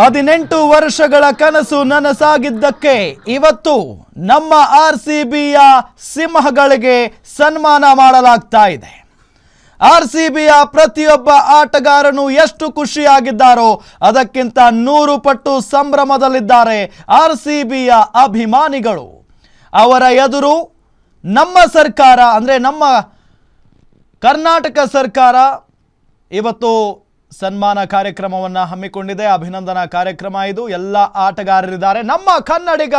ಹದಿನೆಂಟು ವರ್ಷಗಳ ಕನಸು ನನಸಾಗಿದ್ದಕ್ಕೆ ಇವತ್ತು ನಮ್ಮ ಆರ್ ಸಿ ಬಿಯ ಸಿಂಹಗಳಿಗೆ ಸನ್ಮಾನ ಮಾಡಲಾಗ್ತಾ ಇದೆ. ಆರ್ ಸಿ ಬಿಯ ಪ್ರತಿಯೊಬ್ಬ ಆಟಗಾರನು ಎಷ್ಟು ಖುಷಿಯಾಗಿದ್ದಾರೋ ಅದಕ್ಕಿಂತ ನೂರು ಪಟ್ಟು ಸಂಭ್ರಮದಲ್ಲಿದ್ದಾರೆ ಆರ್ ಸಿ ಬಿಯ ಅಭಿಮಾನಿಗಳು. ಅವರ ಎದುರು ನಮ್ಮ ಸರ್ಕಾರ, ಅಂದರೆ ನಮ್ಮ ಕರ್ನಾಟಕ ಸರ್ಕಾರ ಇವತ್ತು ಸನ್ಮಾನ ಕಾರ್ಯಕ್ರಮವನ್ನು ಹಮ್ಮಿಕೊಂಡಿದೆ. ಅಭಿನಂದನಾ ಕಾರ್ಯಕ್ರಮ ಇದು. ಎಲ್ಲ ಆಟಗಾರರಿದ್ದಾರೆ. ನಮ್ಮ ಕನ್ನಡಿಗ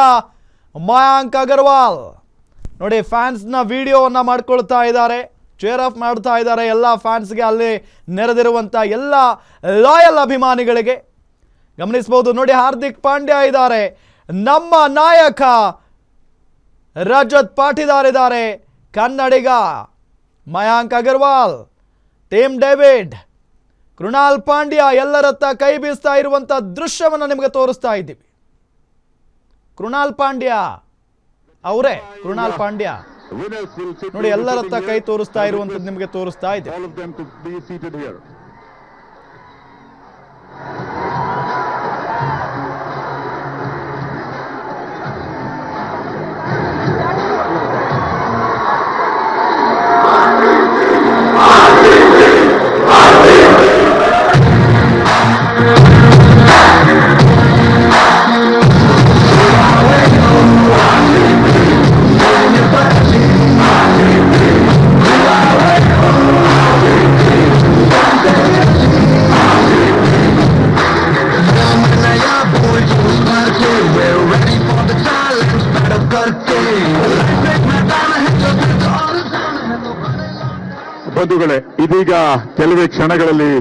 ಮಯಾಂಕ್ ಅಗರ್ವಾಲ್. ನೋಡಿ, ಫ್ಯಾನ್ಸ್ನ ವಿಡಿಯೋವನ್ನು ಮಾಡ್ಕೊಳ್ತಾ ಇದ್ದಾರೆ. ಚೇರ್ ಆಫ್ ಮಾಡ್ತಾ ಇದ್ದಾರೆ ಎಲ್ಲ ಫ್ಯಾನ್ಸ್ಗೆ. ಅಲ್ಲಿ ನೆರೆದಿರುವಂಥ ಎಲ್ಲ ಲಾಯಲ್ ಅಭಿಮಾನಿಗಳಿಗೆ. ಗಮನಿಸ್ಬೋದು ನೋಡಿ, ಹಾರ್ದಿಕ್ ಪಾಂಡ್ಯ ಇದ್ದಾರೆ. ನಮ್ಮ ನಾಯಕ ರಜತ್ ಪಾಟಿದಾರ್ ಇದ್ದಾರೆ. ಕನ್ನಡಿಗ ಮಯಾಂಕ್ ಅಗರ್ವಾಲ್. ಟೀಮ್ ಡೇವಿಡ್ ಕೃಣಾಲ್ ಪಾಂಡ್ಯ ಎಲ್ಲರತ್ತ ಕೈ ಬೀಸ್ತಾ ಇರುವಂತ ದೃಶ್ಯವನ್ನು ನಿಮಗೆ ತೋರಿಸ್ತಾ ಇದ್ದೀವಿ. ಕೃಣಾಲ್ ಪಾಂಡ್ಯ ಅವರೇ, ಕೃಣಾಲ್ ಪಾಂಡ್ಯ. ನೋಡಿ, ಎಲ್ಲರತ್ತ ಕೈ ತೋರಿಸ್ತಾ ಇರುವಂತದ್ದು ನಿಮಗೆ ತೋರಿಸ್ತಾ ಇದೆ ಬಂಧುಗಳೇ ಇದೀಗ ಕೆಲವೇ ಕ್ಷಣಗಳಲ್ಲಿ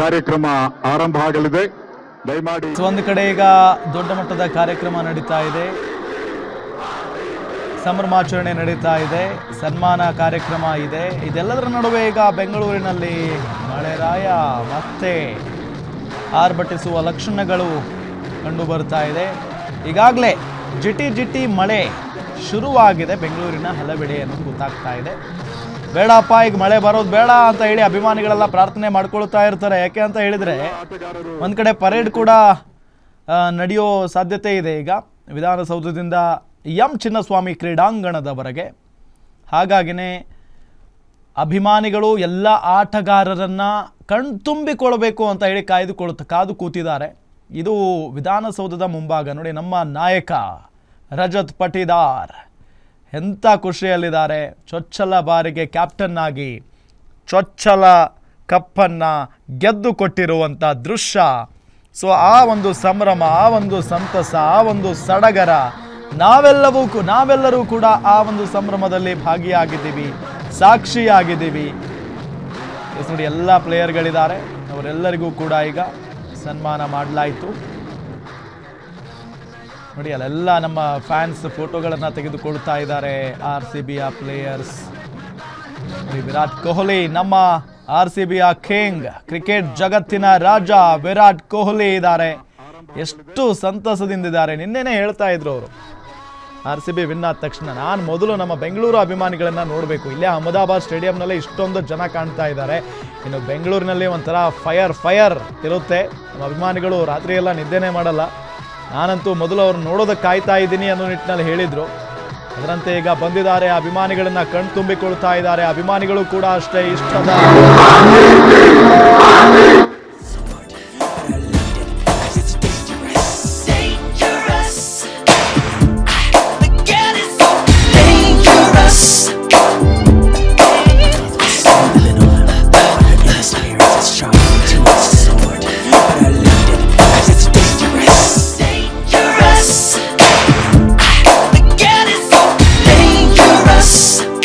ಕಾರ್ಯಕ್ರಮ ಆರಂಭ ಆಗಲಿದೆ. ದಯಮಾಡಿ ಒಂದು ಕಡೆ ಈಗ ದೊಡ್ಡ ಮಟ್ಟದ ಕಾರ್ಯಕ್ರಮ ನಡೀತಾ ಇದೆ. ಸಂಭ್ರಮಾಚರಣೆ ನಡೀತಾ ಇದೆ. ಸನ್ಮಾನ ಕಾರ್ಯಕ್ರಮ ಇದೆ. ಇದೆಲ್ಲದರ ನಡುವೆ ಈಗ ಬೆಂಗಳೂರಿನಲ್ಲಿ ಮಳೆರಾಯ ಮತ್ತೆ ಆರ್ಭಟಿಸುವ ಲಕ್ಷಣಗಳು ಕಂಡು ಬರ್ತಾ ಇದೆ. ಈಗಾಗಲೇ ಜಿಟಿ ಜಿಟಿ ಮಳೆ ಶುರುವಾಗಿದೆ ಬೆಂಗಳೂರಿನ ಹಲವೆಡೆ ಅನ್ನೋದು ಗೊತ್ತಾಗ್ತಾ ಇದೆ. ಬೇಡಪ್ಪ, ಈಗ ಮಳೆ ಬರೋದು ಬೇಡ ಅಂತ ಹೇಳಿ ಅಭಿಮಾನಿಗಳೆಲ್ಲ ಪ್ರಾರ್ಥನೆ ಮಾಡ್ಕೊಳ್ತಾ ಇರ್ತಾರೆ. ಯಾಕೆ ಅಂತ ಹೇಳಿದರೆ ಒಂದು ಕಡೆ ಪರೇಡ್ ಕೂಡ ನಡೆಯೋ ಸಾಧ್ಯತೆ ಇದೆ ಈಗ. ವಿಧಾನಸೌಧದಿಂದ ಎಂ ಚಿನ್ನಸ್ವಾಮಿ ಕ್ರೀಡಾಂಗಣದವರೆಗೆ. ಹಾಗಾಗಿನೇ ಅಭಿಮಾನಿಗಳು ಎಲ್ಲ ಆಟಗಾರರನ್ನು ಕಣ್ತುಂಬಿಕೊಳ್ಬೇಕು ಅಂತ ಹೇಳಿ ಕಾಯ್ದುಕೊಳ್ತ, ಕಾದು ಕೂತಿದ್ದಾರೆ. ಇದು ವಿಧಾನಸೌಧದ ಮುಂಭಾಗ. ನೋಡಿ, ನಮ್ಮ ನಾಯಕ ರಜತ್ ಪಟಿದಾರ್ ಎಂಥ ಖುಷಿಯಲ್ಲಿದ್ದಾರೆ. ಚೊಚ್ಚಲ ಬಾರಿಗೆ ಕ್ಯಾಪ್ಟನ್ ಆಗಿ ಚೊಚ್ಚಲ ಕಪ್ಪನ್ನು ಗೆದ್ದು ಕೊಟ್ಟಿರುವಂಥ ದೃಶ್ಯ. ಸೊ ಆ ಒಂದು ಸಂಭ್ರಮ, ಆ ಒಂದು ಸಂತಸ, ಆ ಒಂದು ಸಡಗರ ನಾವೆಲ್ಲವೂ ನಾವೆಲ್ಲರೂ ಕೂಡ ಆ ಒಂದು ಸಂಭ್ರಮದಲ್ಲಿ ಭಾಗಿಯಾಗಿದ್ದೀವಿ, ಸಾಕ್ಷಿಯಾಗಿದ್ದೀವಿ. ನೋಡಿ, ಎಲ್ಲ ಪ್ಲೇಯರ್ಗಳಿದ್ದಾರೆ ಅವರೆಲ್ಲರಿಗೂ ಕೂಡ ಈಗ ಸನ್ಮಾನ ಮಾಡಲಾಯಿತು. ನೋಡಿ, ಅಲ್ಲೆಲ್ಲ ನಮ್ಮ ಫ್ಯಾನ್ಸ್ ಫೋಟೋಗಳನ್ನು ತೆಗೆದುಕೊಳ್ತಾ ಇದ್ದಾರೆ ಆರ್ ಸಿ ಬಿಯ ಪ್ಲೇಯರ್ಸ್ ವಿರಾಟ್ ಕೊಹ್ಲಿ, ನಮ್ಮ ಆರ್ ಸಿ ಬಿಯ ಕಿಂಗ್ ಕ್ರಿಕೆಟ್ ಜಗತ್ತಿನ ರಾಜ ವಿರಾಟ್ ಕೊಹ್ಲಿ ಇದ್ದಾರೆ. ಎಷ್ಟು ಸಂತಸದಿಂದಿದ್ದಾರೆ ನಿನ್ನೆನೇ ಹೇಳ್ತಾ ಇದ್ರು ಅವರು. ಆರ್ ಸಿ ಬಿ ವಿನ್ ಆದ ತಕ್ಷಣ ನಾನು ಮೊದಲು ನಮ್ಮ ಬೆಂಗಳೂರು ಅಭಿಮಾನಿಗಳನ್ನು ನೋಡಬೇಕು. ಇಲ್ಲೇ ಅಹಮದಾಬಾದ್ ಸ್ಟೇಡಿಯಂನಲ್ಲಿ ಇಷ್ಟೊಂದು ಜನ ಕಾಣ್ತಾ ಇದ್ದಾರೆ. ಇನ್ನು ಬೆಂಗಳೂರಿನಲ್ಲಿ ಒಂಥರ ಫೈರ್ ಫೈರ್ ಇರುತ್ತೆ. ನಮ್ಮ ಅಭಿಮಾನಿಗಳು ರಾತ್ರಿಯೆಲ್ಲ ನಿದ್ದೆನೇ ಮಾಡಲ್ಲ. ನಾನಂತೂ ಮೊದಲು ಅವ್ರು ನೋಡೋದಕ್ಕೆ ಕಾಯ್ತಾ ಇದ್ದೀನಿ ಅನ್ನೋ ನಿಟ್ಟಿನಲ್ಲಿ ಹೇಳಿದರು. ಅದರಂತೆ ಈಗ ಬಂದಿದ್ದಾರೆ ಅಭಿಮಾನಿಗಳನ್ನ ಕಣ್ತುಂಬಿಕೊಳ್ತಾ ಇದ್ದಾರೆ. ಅಭಿಮಾನಿಗಳು ಕೂಡ ಅಷ್ಟೇ ಇಷ್ಟದ. us.